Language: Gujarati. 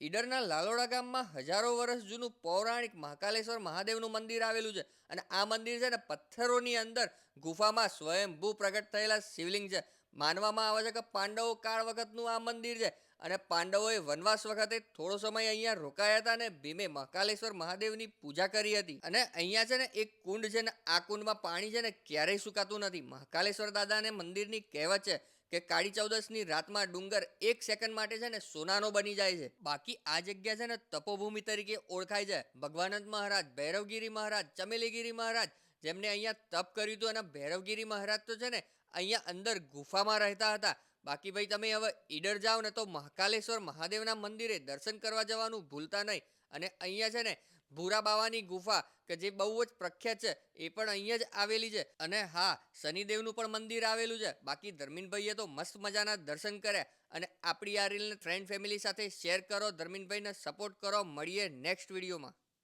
ઈડરના લાલોડા ગામમાં હજારો વર્ષ જૂનું પૌરાણિક મહાકાલેશ્વર મહાદેવનું મંદિર આવેલું છે અને આ મંદિર છે ને પથ્થરોની અંદર ગુફામાં સ્વયંભૂ પ્રગટ થયેલા શિવલિંગ છે. માનવામાં આવે છે કે પાંડવો કાળ વખતનું આ મંદિર છે અને પાંડવોએ વનવાસ વખતે થોડો સમય અહીંયા રોકાયા હતા અને ભીમે મહાકાલેશ્વર મહાદેવની પૂજા કરી હતી. અને અહીંયા છે ને એક કુંડ છે ને આ કુંડમાં પાણી છે ને ક્યારેય સુકાતું નથી. મહાકાલેશ્વર દાદાને મંદિરની કહેવત છે કે કાળી ચૌદસની રાતમાં ડુંગર એક સેકન્ડ માટે છે ને સોનાનો બની જાય છે. બાકી આ જગ્યા છે ને તપોભૂમિ તરીકે ઓળખાય છે. ભગવાનંદ મહારાજ, ભૈરવગીરી મહારાજ, ચમેલીગીરી મહારાજ જેમને અહીંયા તપ કર્યું હતું અને ભૈરવગીરી મહારાજ તો છે ને અહીંયા અંદર ગુફામાં રહેતા હતા. બાકી ભાઈ તમે હવે ઈડર જાઓ ને તો મહાકાલેશ્વર મહાદેવના મંદિરે દર્શન કરવા જવાનું ભૂલતા નહીં. અને અહીંયા છે ને ભૂરા બાવાની ગુફા, કે જે બહુ જ પ્રખ્યાત છે, એ પણ અહીંયા જ આવેલી છે. અને હા, શનિદેવનું પણ મંદિર આવેલું છે. બાકી ધર્મીનભાઈએ તો મસ્ત મજાના દર્શન કર્યા. અને આપણી આ રીલને ફ્રેન્ડ ફેમિલી સાથે શેર કરો, ધર્મીનભાઈને સપોર્ટ કરો. મળીએ નેક્સ્ટ વિડીયોમાં